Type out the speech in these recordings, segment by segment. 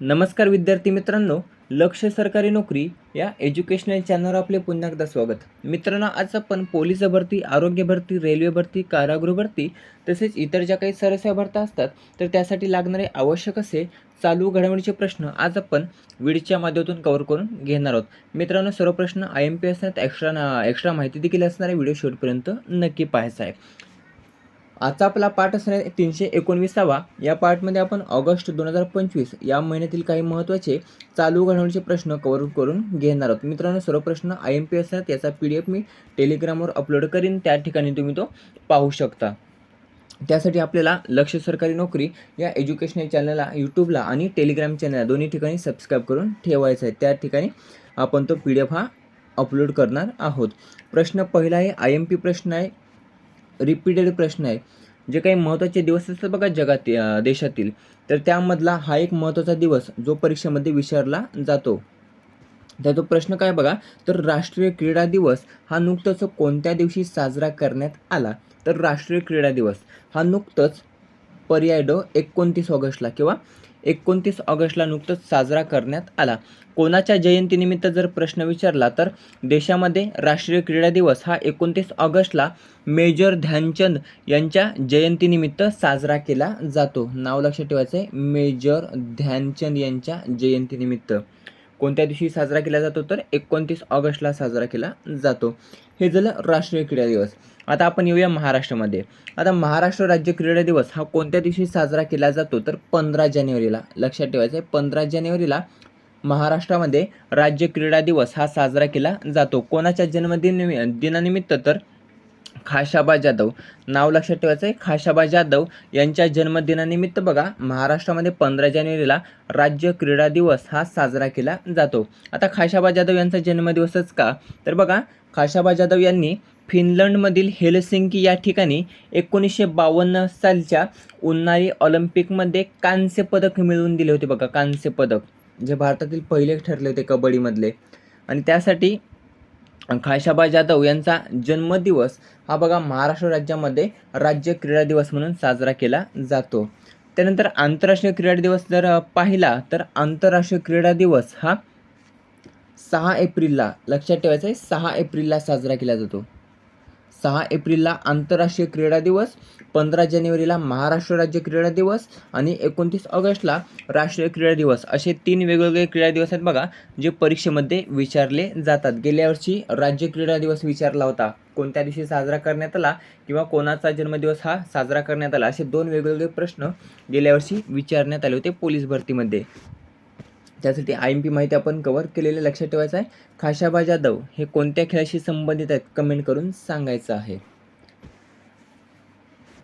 नमस्कार विद्यार्थी मित्रांनो लक्ष सरकारी नोकरी या एज्युकेशनल चॅनलवर आपले पुन्हा एकदा स्वागत. मित्रांनो आज आपण पोलीस भरती आरोग्य भरती रेल्वे भरती कारागृह भरती तसेच इतर ज्या काही सरस्या भरत्या असतात तर त्यासाठी लागणारे आवश्यक असे चालू घडामोडीचे प्रश्न आज आपण व्हिडिओच्या माध्यमातून कव्हर करून घेणार आहोत. मित्रांनो सर्व प्रश्न आय एम पी असतात एक्स्ट्रा एक्स्ट्रा माहिती देखील असणारे व्हिडिओ शेवटपर्यंत नक्की पाहायचा आहे. आजचा आपला पाठ असणार आहे तीनशे एकोणवीसावा. या पार्टमध्ये आपण ऑगस्ट दोन हजार पंचवीस या महिन्यातील काही महत्त्वाचे चालू घडामोडीचे प्रश्न कव्हर करून घेणार आहोत. मित्रांनो सर्व प्रश्न आय एम पी असणार याचा पी डी एफ मी टेलिग्रामवर अपलोड करीन. त्या ठिकाणी तुम्ही तो पाहू शकता. त्यासाठी आपल्याला लक्ष सरकारी नोकरी या एज्युकेशनल चॅनलला यूट्यूबला आणि टेलिग्राम चॅनलला दोन्ही ठिकाणी सबस्क्राईब करून ठेवायचं आहे. त्या ठिकाणी आपण तो पी डी एफ हा अपलोड करणार आहोत. प्रश्न पहिला आहे आय एम पी प्रश्न आहे. रिपीटेड प्रश्न आहे. जे काही महत्त्वाचे दिवस असतात बघा जगात देशातील. तर त्यामधला हा एक महत्त्वाचा दिवस जो परीक्षेमध्ये विचारला जातो. तर तो प्रश्न काय बघा? तर राष्ट्रीय क्रीडा दिवस हा नुकतंच कोणत्या दिवशी साजरा करण्यात आला? तर राष्ट्रीय क्रीडा दिवस हा नुकतंच पर्याय ड एकोणतीस ऑगस्टला किंवा एकोणतीस ऑगस्टला नुकतंच साजरा करण्यात आला. कोणाच्या जयंतीनिमित्त जर प्रश्न विचारला तर देशामध्ये राष्ट्रीय क्रीडा दिवस हा एकोणतीस ऑगस्टला मेजर ध्यानचंद यांच्या जयंतीनिमित्त साजरा केला जातो. नाव लक्षात ठेवायचं आहे मेजर ध्यानचंद यांच्या जयंतीनिमित्त. कोणत्या दिवशी साजरा केला जातो तर एकोणतीस ऑगस्टला साजरा केला जातो. हे झालं राष्ट्रीय क्रीडा दिवस. आता आपण येऊया महाराष्ट्रामध्ये. आता महाराष्ट्र राज्य क्रीडा दिवस हा कोणत्या दिवशी साजरा केला जातो तर पंधरा जानेवारीला. लक्षात ठेवायचं आहे पंधरा जानेवारीला महाराष्ट्रामध्ये राज्य क्रीडा दिवस हा साजरा केला जातो. कोणाच्या जन्मदिन दिनानिमित्त तर खाशाबा जाधव. नाव लक्षात ठेवायचं आहे खाशाबा जाधव यांच्या जन्मदिनानिमित्त बघा महाराष्ट्रामध्ये पंधरा जानेवारीला राज्य क्रीडा दिवस हा साजरा केला जातो. आता खाशाबा जाधव यांचा जन्मदिवसच का? तर बघा खाशाबा जाधव यांनी फिनलंडमधील हेलसिंकी या ठिकाणी एकोणीसशे बावन्न सालच्या उन्हाळी ऑलिम्पिकमध्ये कांस्य पदक मिळवून दिले होते बघा कांस्य पदक. जे भारतातील पहिले ठरले होते कबड्डीमधले. आणि त्यासाठी खाशाबा जाधव यांचा जन्मदिवस हा बघा महाराष्ट्र राज्यामध्ये राज्य क्रीडा दिवस म्हणून साजरा केला जातो. त्यानंतर आंतरराष्ट्रीय क्रीडा दिवस जर पाहिला तर आंतरराष्ट्रीय क्रीडा दिवस हा सहा एप्रिलला लक्षात ठेवायचं आहे सहा एप्रिलला साजरा केला जातो. सहा एप्रिलला आंतरराष्ट्रीय क्रीडा दिवस पंधरा जानेवारीला महाराष्ट्र राज्य क्रीडा दिवस आणि एकोणतीस ऑगस्टला राष्ट्रीय क्रीडा दिवस. असे तीन वेगवेगळे क्रीडा दिवस आहेत बघा जे परीक्षेमध्ये विचारले जातात. गेल्या वर्षी राज्य क्रीडा दिवस विचारला होता. कोणत्या दिवशी साजरा करण्यात आला किंवा कोणाचा जन्मदिवस हा साजरा करण्यात आला? असे दोन वेगवेगळे प्रश्न गेल्या वर्षी विचारण्यात आले होते पोलीस भरतीमध्ये. त्यासाठी आय एम पी माहिती आपण कव्हर केलेलं लक्षात ठेवायचं आहे. खाशाबा जाधव हे कोणत्या खेळाशी संबंधित आहेत? कमेंट करून सांगायचं आहे.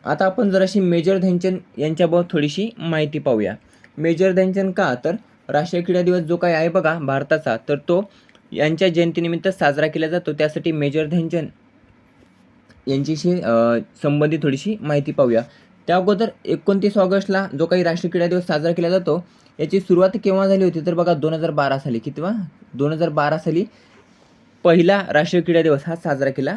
आता आपण जराशी मेजर ध्यानचंद यांच्याबाबत थोडीशी माहिती पाहूया. मेजर ध्यानचंद का? तर राष्ट्रीय क्रीडा दिवस जो काही आहे बघा भारताचा तर तो यांच्या जयंतीनिमित्त साजरा केला जातो. त्यासाठी मेजर ध्यानचंद यांच्याशी संबंधित थोडीशी माहिती पाहूया. त्या अगोदर एकोणतीस ऑगस्टला जो काही राष्ट्रीय क्रीडा दिवस साजरा केला जातो याची सुरुवात केव्हा झाली होती? तर बघा दोन हजार बारा साली किती दोन हजार बारा साली पहिला राष्ट्रीय क्रीडा दिवस हा साजरा केला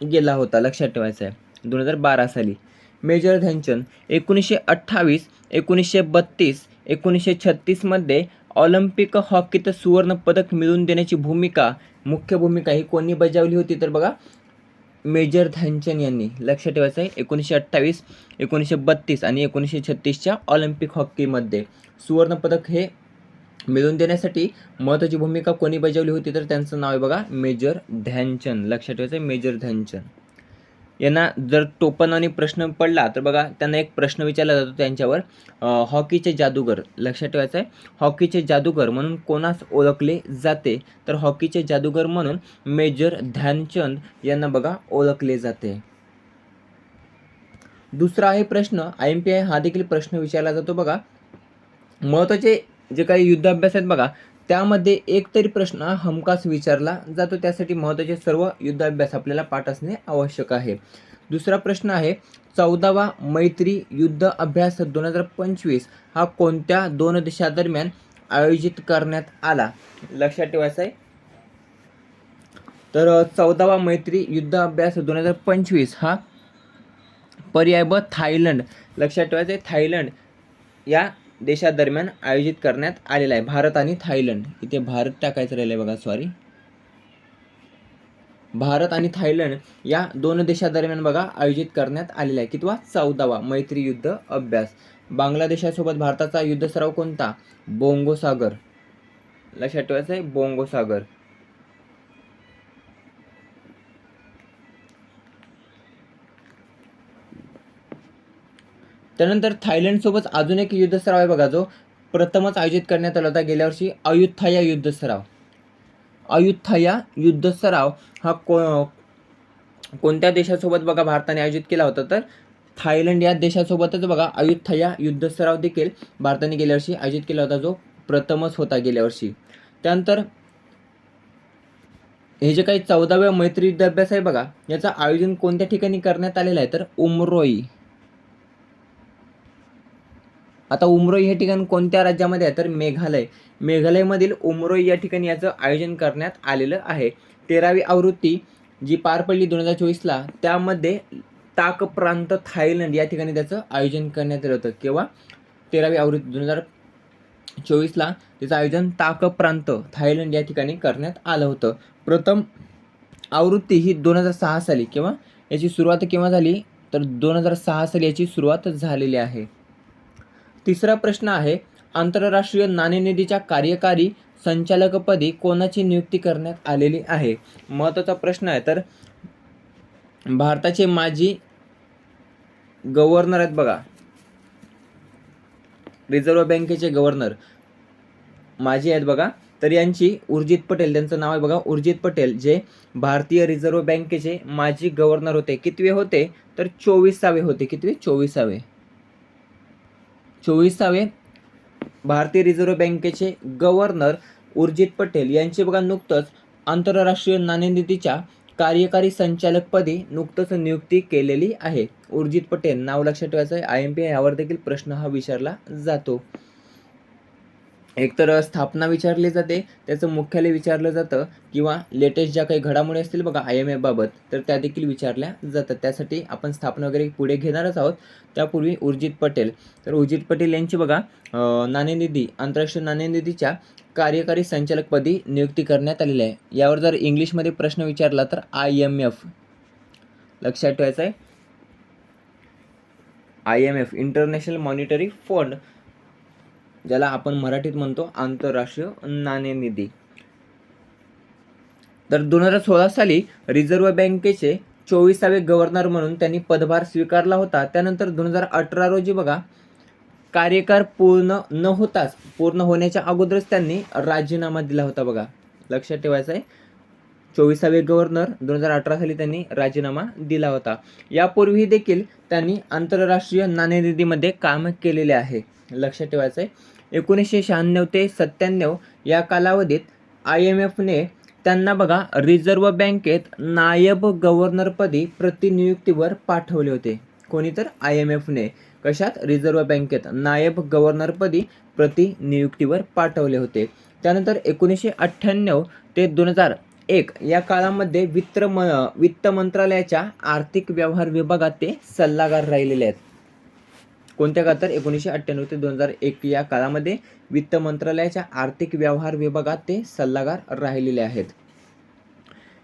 गेला होता लक्षात ठेवायचा आहे दोन हजार बारा साली मेजर ध्यानचंद एकोणीसशे अठ्ठावीस एकोणीसशे बत्तीस एकोणीसशे छत्तीसमध्ये ऑलिम्पिक हॉकीत सुवर्ण पदक मिळवून देण्याची भूमिका मुख्य भूमिका ही कोणी बजावली होती? तर बघा मेजर ध्यानचंद यांनी लक्षात ठेवायचं आहे. एकोणीसशे अठ्ठावीस एकोणीसशे बत्तीस आणि एकोणीसशे छत्तीसच्या ऑलिम्पिक हॉकीमध्ये सुवर्णपदक हे मिळवून देण्यासाठी महत्त्वाची भूमिका कोणी बजावली होती तर त्यांचं नाव आहे बघा मेजर ध्यानचंद. लक्षात ठेवायचं आहे मेजर ध्यानचंद. यांना जर टोपण आणि प्रश्न पडला तर बघा त्यांना एक प्रश्न विचारला जातो त्यांच्यावर. हॉकीचे जादूगर लक्षात ठेवायचं आहे हॉकीचे जादूगर म्हणून कोणास ओळखले जाते? तर हॉकीचे जादूगर म्हणून मेजर ध्यानचंद यांना बघा ओळखले जाते. दुसरा आहे प्रश्न आय एम पी आय हा देखील प्रश्न विचारला जातो बघा. महत्त्वाचे जे काही युद्धाभ्यास आहेत बघा त्यामध्ये एक तरी प्रश्न हा हमखास विचारला जातो. त्यासाठी महत्त्वाचे सर्व युद्धाभ्यास आपल्याला पाठ असणे आवश्यक आहे. दुसरा प्रश्न आहे चौदावा मैत्री युद्ध अभ्यास दोन हजार पंचवीस हा कोणत्या दोन देशादरम्यान आयोजित करण्यात आला? लक्षात ठेवायचं आहे तर चौदावा मैत्री युद्ध अभ्यास दोन हजार पंचवीस हा पर्याय ब थायलंड. लक्षात ठेवायचं आहे थायलंड या देशादरम्यान आयोजित करण्यात आलेला आहे. भारत आणि थायलंड. इथे भारत टाकायचं राहिलं आहे बघा सॉरी भारत आणि थायलंड या दोन देशादरम्यान बघा आयोजित करण्यात आलेला आहे. कितवा? चौदावा. मैत्री युद्ध अभ्यास. बांगलादेशासोबत भारताचा युद्ध सराव कोणता? बोंगोसागर. लक्षात ठेवायचं आहे बोंगोसागर. त्यानंतर थायलंडसोबत अजून एक युद्ध सराव आहे बघा जो प्रथमच आयोजित करण्यात आला होता. गेल्या वर्षी अयुथाया युद्ध सराव अयुथाया युद्ध सराव हा को कोणत्या देशासोबत बघा भारताने आयोजित केला होता? तर थायलंड या देशासोबतच बघा अयुथया युद्ध सराव देखील भारताने गेल्या वर्षी आयोजित केला होता जो प्रथमच होता गेल्या वर्षी. त्यानंतर हे जे काही चौदाव्या मैत्री युद्ध अभ्यास आहे बघा याचं आयोजन कोणत्या ठिकाणी करण्यात आलेलं आहे? तर उमरोई. आता उमरोई हे ठिकाण कोणत्या राज्यामध्ये आहे? तर मेघालय. मेघालयमधील उमरोई या ठिकाणी याचं आयोजन करण्यात आलेलं आहे. तेरावी आवृत्ती जी पार पडली दोन हजार चोवीसला त्यामध्ये टाक प्रांत थायलंड या ठिकाणी त्याचं आयोजन करण्यात आलं होतं. किंवा तेरावी आवृत्ती दोन हजार चोवीसला त्याचं आयोजन ताक प्रांत थायलंड या ठिकाणी करण्यात आलं होतं. प्रथम आवृत्ती ही दोन हजार सहा साली. किंवा याची सुरुवात केव्हा झाली? तर दोन हजार सहा साली याची सुरुवात झालेली आहे. तिसरा प्रश्न आहे आंतरराष्ट्रीय नाणेनिधीच्या कार्यकारी संचालकपदी कोणाची नियुक्ती करण्यात आलेली आहे? महत्त्वाचा प्रश्न आहे. तर भारताचे माजी गव्हर्नर आहेत बघा. रिझर्व्ह बँकेचे गव्हर्नर माजी आहेत बघा. तर यांची उर्जित पटेल त्यांचं नाव आहे बघा उर्जित पटेल जे भारतीय रिझर्व्ह बँकेचे माजी गव्हर्नर होते. कितवे होते? तर चोवीसावे होते. कितवे? चोवीसावे. चोवीसावे भारतीय रिझर्व्ह बँकेचे गव्हर्नर उर्जित पटेल यांचे बघा नुकतंच आंतरराष्ट्रीय नाणेनिधीच्या कार्यकारी संचालकपदी नुकतंच नियुक्ती केलेली आहे. उर्जित पटेल नाव लक्षात ठेवायचं आहे आय एम पी यावर देखील प्रश्न हा विचारला जातो. एकतर स्थापना विचारली जाते त्याचं मुख्यालय विचारलं जातं किंवा लेटेस्ट ज्या काही घडामोडी असतील बघा आय एम एफबाबत तर त्या देखील विचारल्या जातात. त्यासाठी आपण स्थापना वगैरे पुढे घेणारच आहोत. त्यापूर्वी उर्जित पटेल. तर उर्जित पटेल यांची बघा नाणेनिधी आंतरराष्ट्रीय नाणेनिधीच्या कार्यकारी संचालकपदी नियुक्ती करण्यात आलेली आहे. यावर जर इंग्लिशमध्ये प्रश्न विचारला तर आय एम एफ. लक्षात ठेवायचं आहे I M F international monetary fund. ज्याला आपण मराठीत म्हणतो आंतरराष्ट्रीय नाणेनिधी तर दोन हजार सोळा साली रिझर्व्ह बँकेचे चोवीसावे गव्हर्नर म्हणून त्यांनी पदभार स्वीकारला होता. त्यानंतर दोन हजार अठरा रोजी बघा कार्यकाळ पूर्ण न होताच पूर्ण होण्याच्या अगोदरच त्यांनी राजीनामा दिला होता बघा. लक्षात ठेवायचं आहे चोवीसावे गव्हर्नर दोन हजार अठरा साली त्यांनी राजीनामा दिला होता. यापूर्वी देखील त्यांनी आंतरराष्ट्रीय नाणेनिधीमध्ये काम केलेले आहे. लक्षात ठेवायचं आहे एकोणीसशे शहाण्णव ते सत्त्याण्णव या कालावधीत आय एम एफने त्यांना बघा रिझर्व्ह बँकेत नायब गव्हर्नरपदी प्रतिनियुक्तीवर पाठवले होते. कोणी तर आय एम एफने. कशात? रिझर्व्ह बँकेत नायब गव्हर्नरपदी प्रतिनियुक्तीवर पाठवले होते. त्यानंतर एकोणीसशे अठ्ठ्याण्णव ते दोन हजार एक या काळामध्ये वित्त म वित्त मंत्रालयाच्या आर्थिक व्यवहार विभागात ते सल्लागार राहिलेले आहेत. कोणत्या काळात? तर एकोणीसशे अठ्ठ्याण्णव ते दोन हजार एक या काळामध्ये वित्त मंत्रालयाच्या आर्थिक व्यवहार विभागात ते सल्लागार राहिलेले आहेत.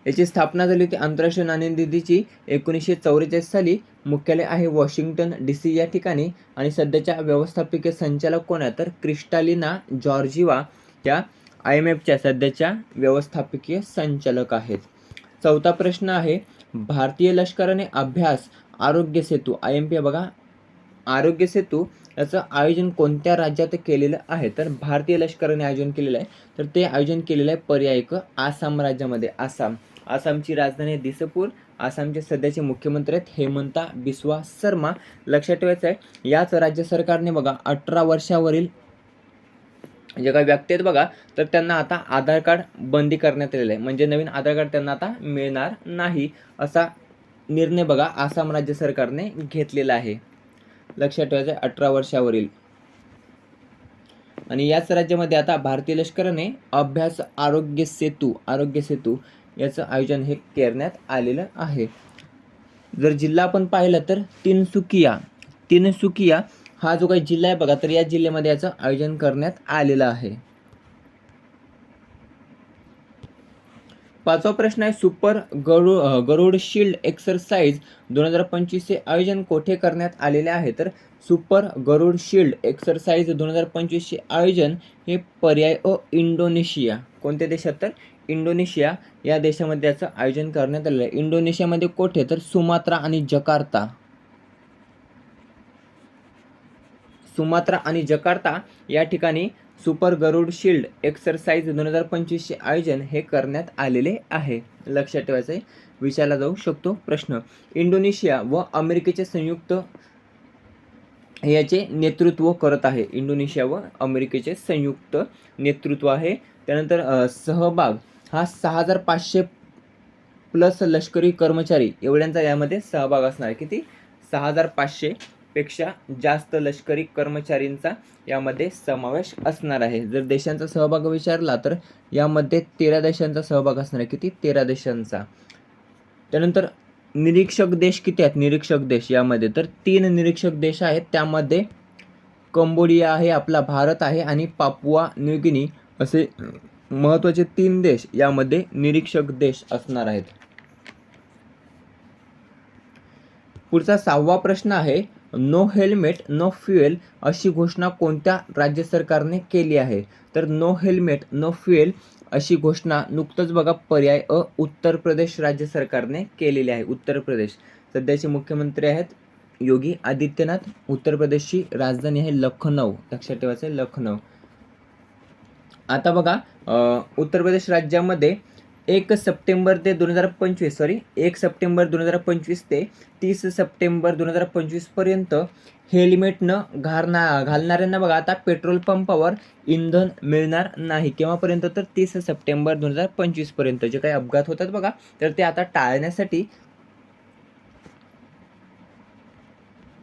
याची स्थापना झाली होती आंतरराष्ट्रीय नाणेनिधीची एकोणीसशे चौवेचाळीस साली. मुख्यालय आहे वॉशिंग्टन डी सी या ठिकाणी. आणि सध्याच्या व्यवस्थापकीय संचालक कोण आहे तर क्रिस्टालिना जॉर्जिवा या आय एम एफच्या सध्याच्या व्यवस्थापकीय संचालक आहेत. चौथा प्रश्न आहे भारतीय लष्कराने अभ्यास Aarogya Setu I M P बघा आरोग्य सेतू याचं आयोजन कोणत्या राज्यात केलेलं आहे? तर भारतीय लष्कराने आयोजन केलेलं आहे. तर ते आयोजन केलेलं आहे पर्यायक आसाम राज्यामध्ये. आसाम. आसामची राजधानी दिसपूर. आसामचे सध्याचे मुख्यमंत्री आहेत हेमंता बिस्वा शर्मा लक्षात ठेवायचं आहे याच राज्य सरकारने बघा अठरा वर्षावरील जे काही व्यक्ती आहेत बघा तर त्यांना आता आधार कार्ड बंदी करण्यात आलेलं आहे. म्हणजे नवीन आधार कार्ड त्यांना आता मिळणार नाही असा निर्णय बघा आसाम राज्य सरकारने घेतलेला आहे. लक्षात ठेवायचं आहे अठरा वर्षावरील. आणि याच राज्यामध्ये आता भारतीय लष्कराने अभ्यास आरोग्य सेतू आरोग्य सेतू याचं आयोजन हे करण्यात आलेलं आहे. जर जिल्हा आपण पाहिलं तर तिनसुकिया तिनसुकिया हा जो काही जिल्हा आहे बघा तर या जिल्ह्यामध्ये याचं आयोजन करण्यात आलेलं आहे. पाचवा प्रश्न आहे super Garuda Garuda shield exercise दोन हजार पंचवीसचे आयोजन कोठे करण्यात आलेले आहे? तर सुपर गरुड शिल्ड एक्सरसाइज दोन हजार पंचवीसचे आयोजन हे पर्याय अ इंडोनेशिया. कोणत्या देशात? तर इंडोनेशिया. या देशामध्ये याचं आयोजन करण्यात आलेलं आहे. इंडोनेशियामध्ये कोठे? तर सुमात्रा आणि जकार्ता. सुमात्रा आणि जकार्ता या ठिकाणी सुपर गरुड शिल्ड एक्सरसाइज दोन हजार पंचवीसचे आयोजन हे करण्यात आलेले आहे. लक्षात ठेवायचं आहे विचारला जाऊ शकतो प्रश्न. इंडोनेशिया व अमेरिकेचे संयुक्त याचे नेतृत्व करत आहे. इंडोनेशिया व अमेरिकेचे संयुक्त नेतृत्व आहे. त्यानंतर सहभाग. हा सहा हजार पाचशे प्लस लष्करी कर्मचारी. एवढ्यांचा यामध्ये सहभाग असणार आहे. किती? सहा हजार पाचशे पेक्षा जास्त लष्करी कर्मचारींचा यामध्ये समावेश असणार आहे. जर देशांचा सहभाग विचारला तर यामध्ये तेरा देशांचा सहभाग असणार आहे. किती? तेरा देशांचा. त्यानंतर निरीक्षक देश किती आहेत? निरीक्षक देश यामध्ये. तर तीन निरीक्षक देश आहेत. त्यामध्ये कंबोडिया आहे आपला भारत आहे आणि पापुआ न्यूगिनी असे महत्त्वाचे तीन देश यामध्ये निरीक्षक देश असणार आहेत. पुढचा सहावा प्रश्न आहे नो हेल्मेट नो फ्युएल अशी घोषणा कोणत्या राज्य सरकारने केली आहे? तर नो हेल्मेट नो फ्युएल अशी घोषणा नुकतंच बघा पर्याय अ उत्तर प्रदेश राज्य सरकारने केलेली आहे उत्तर प्रदेश. सध्याचे मुख्यमंत्री आहेत योगी आदित्यनाथ उत्तर प्रदेशची राजधानी आहे लखनौ लक्षात ठेवायचं लखनौ. आता बघा उत्तर प्रदेश राज्यामध्ये एक सप्टेंबर ते दोन हजार पंचवीस सॉरी एक सप्टेंबर दोन हजार पंचवीस ते तीस सप्टेंबर दोन हजार पंचवीसपर्यंत हेल्मेट न घालना घालणाऱ्यांना बघा आता पेट्रोल पंपावर इंधन मिळणार नाही. केव्हापर्यंत? तर तीस सप्टेंबर दोन हजार पंचवीसपर्यंत जे काही अपघात होतात बघा तर ते आता टाळण्यासाठी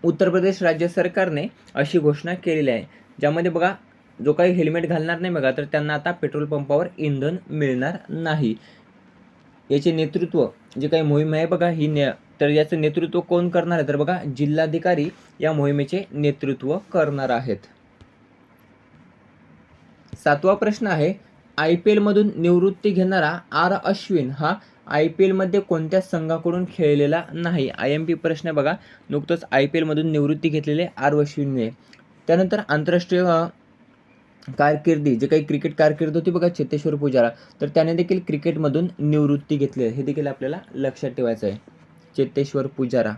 उत्तर प्रदेश राज्य सरकारने अशी घोषणा केलेली आहे. ज्यामध्ये बघा जो काही हेल्मेट घालणार नाही बघा तर त्यांना आता पेट्रोल पंपावर इंधन मिळणार नाही. याचे नेतृत्व जे काही मोहीम आहे बघा ही ने तर याचं नेतृत्व कोण करणार आहे? तर बघा जिल्हाधिकारी या मोहिमेचे नेतृत्व करणार आहेत. सातवा प्रश्न आहे आय पी एलमधून निवृत्ती घेणारा आर अश्विन हा आय पी एलमध्ये कोणत्या संघाकडून खेळलेला नाही? आय एम पी प्रश्न बघा नुकतंच आय पी एलमधून निवृत्ती घेतलेले आर अश्विनने. त्यानंतर आंतरराष्ट्रीय कारकिर्दी जे काही क्रिकेट कारकीर्द होती बघा चेतेश्वर पुजारा तर त्याने देखील क्रिकेटमधून निवृत्ती घेतली आहे. हे देखील आपल्याला लक्षात ठेवायचं आहे. चेतेश्वर पुजारा.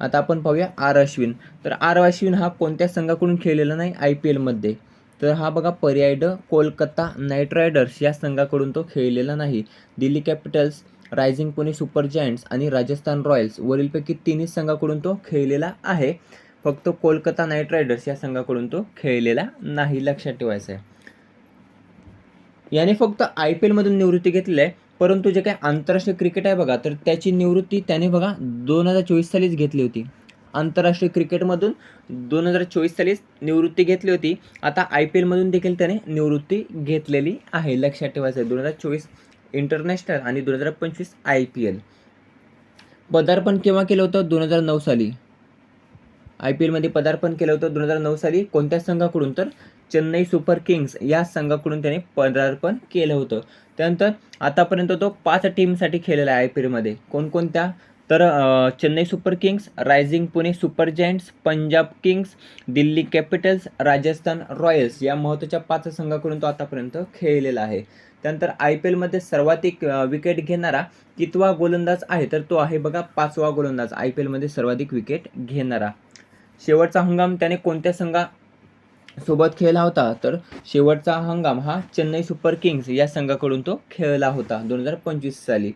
आता आपण पाहूया आर अश्विन. तर आर अश्विन हा कोणत्या संघाकडून खेळलेला नाही? आय पी एलमध्ये तर हा बघा पर्याय ड कोलकाता नाईट रायडर्स या संघाकडून तो खेळलेला नाही. Delhi Capitals Rising Pune Super Giants आणि राजस्थान रॉयल्स वरीलपैकी तिन्ही संघाकडून तो खेळलेला आहे. फक्त कोलकाता नाईट रायडर्स या संघाकडून तो खेळलेला नाही लक्षात ठेवायचं आहे याने फक्त आय पी एलमधून निवृत्ती घेतली आहे परंतु जे काही आंतरराष्ट्रीय क्रिकेट आहे बघा तर त्याची निवृत्ती त्याने बघा दोन हजार चोवीस सालीच घेतली होती. आंतरराष्ट्रीय क्रिकेटमधून दोन हजार चोवीस सालीच निवृत्ती घेतली होती. आता आय पी एलमधून देखील त्याने निवृत्ती घेतलेली आहे लक्षात ठेवायचं आहे दोन हजार चोवीस इंटरनॅशनल आणि दोन हजार पंचवीस आय पी एल. पदार्पण केव्हा केलं होतं दोन हजार नऊ साली? आय पी एलमध्ये पदार्पण केलं होतं दोन हजार नऊ साली. कोणत्या संघाकडून? तर चेन्नई सुपर किंग्स या संघाकडून त्याने पदार्पण केलं होतं. त्यानंतर आतापर्यंत तो पाच टीमसाठी खेळलेला आहे आय पी एलमध्ये कोणकोणत्या? तर Chennai Super Kings Rising Pune Super Giants Punjab Kings Delhi Capitals Rajasthan Royals या महत्त्वाच्या पाच संघाकडून तो आतापर्यंत खेळलेला आहे. त्यानंतर आय पी एलमध्ये सर्वाधिक विकेट घेणारा कितवा गोलंदाज आहे? तर तो आहे बघा पाचवा गोलंदाज. आय पी एलमध्ये सर्वाधिक विकेट घेणारा. शेवटचा हंगाम त्याने कोणत्या संघा सोबत खेळला होता? तर शेवटचा हंगाम हा चेन्नई सुपर किंग्स या संघाकडून तो खेळला होता दोन हजार पंचवीस साली.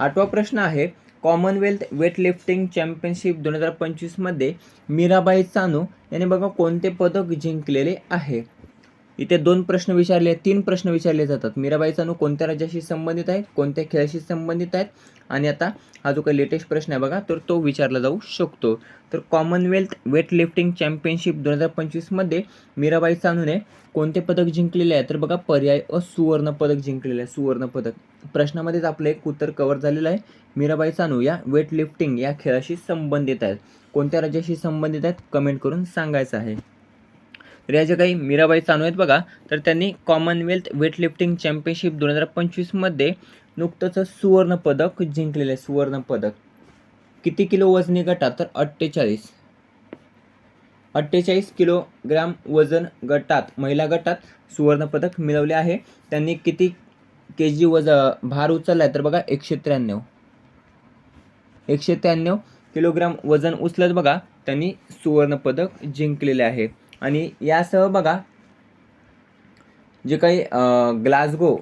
आठवा प्रश्न आहे कॉमनवेल्थ वेटलिफ्टिंग चॅम्पियनशिप दोन हजार पंचवीसमध्ये मीराबाई चानू याने बघा कोणते पदक जिंकलेले आहे? इथे दोन प्रश्न विचारले तीन प्रश्न विचारले जातात. मीराबाई चानू कोणत्या राज्याशी संबंधित आहेत कोणत्या खेळाशी संबंधित आहेत आणि आता हा जो काही लेटेस्ट प्रश्न आहे बघा तर तो विचारला जाऊ शकतो. तर कॉमनवेल्थ वेट लिफ्टिंग चॅम्पियनशिप दोन हजार पंचवीसमध्ये मीराबाई चानूने कोणते पदक जिंकलेले आहे? तर बघा पर्याय अ सुवर्ण पदक जिंकलेले आहे सुवर्ण पदक. प्रश्नामध्येच आपलं एक उत्तर कव्हर झालेलं आहे. मीराबाई चानू या वेट लिफ्टिंग या खेळाशी संबंधित आहेत कोणत्या राज्याशी संबंधित आहेत? कमेंट करून सांगायचं आहे. तर या ज्या काही मीराबाई चानू आहेत बघा तर त्यांनी कॉमनवेल्थ वेटलिफ्टिंग चॅम्पियनशिप दोन हजार पंचवीसमध्ये नुकतंच सुवर्ण पदक जिंकलेलं आहे सुवर्ण पदक. किती किलो वजनी गटात? तर अठ्ठेचाळीस. अठ्ठेचाळीस किलोग्राम वजन गटात महिला गटात सुवर्णपदक मिळवले आहे. त्यांनी किती के जी वज भार उचलला आहे? तर बघा एकशे त्र्याण्णव. एकशे त्र्याण्णव किलोग्राम वजन उचलत बघा त्यांनी सुवर्णपदक जिंकलेले आहे. आणि यासह बघा जे काही ग्लासगो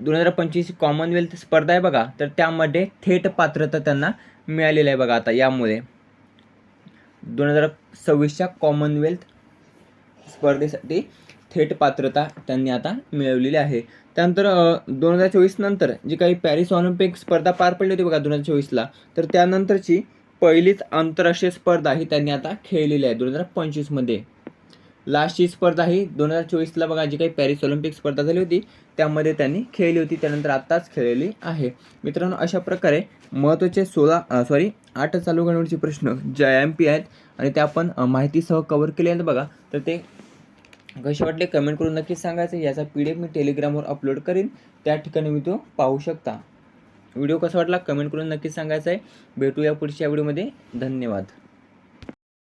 दोन हजार पंचवीस कॉमनवेल्थ स्पर्धा आहे बघा तर त्यामध्ये थेट पात्रता त्यांना मिळालेली आहे बघा आता यामुळे. दोन हजार सव्वीसच्या कॉमनवेल्थ स्पर्धेसाठी थेट पात्रता त्यांनी आता मिळवलेली आहे. त्यानंतर दोन हजार चोवीसनंतर जी काही पॅरिस ऑलिम्पिक स्पर्धा पार पडली होती बघा दोन हजार चोवीसला तर त्यानंतरची पहिलीच आंतरराष्ट्रीय स्पर्धा ही त्यांनी आता खेळलेली आहे दोन हजार पंचवीसमध्ये लास्टची स्पर्धा ही दोन हजार चोवीसला बघा जी काही पॅरिस ऑलिम्पिक स्पर्धा झाली होती त्यामध्ये त्यांनी खेळली होती त्यानंतर आत्ताच खेळलेली आहे. मित्रांनो अशा प्रकारे महत्त्वाचे सोळा सॉरी आठ चालू घडामोडीचे प्रश्न जे एम पी आहेत आणि ते आपण माहितीसह कवर केले आहेत बघा तर ते कसे वाटले? कमेंट करून नक्कीच सांगायचं. याचा पी डी एफ मी टेलिग्रामवर अपलोड करीन. त्या ठिकाणी मी तो पाहू शकता. व्हिडिओ कसा वाटला कमेंट करून नक्कीच सांगायचं आहे. भेटूया पुढच्या व्हिडिओमध्ये. धन्यवाद.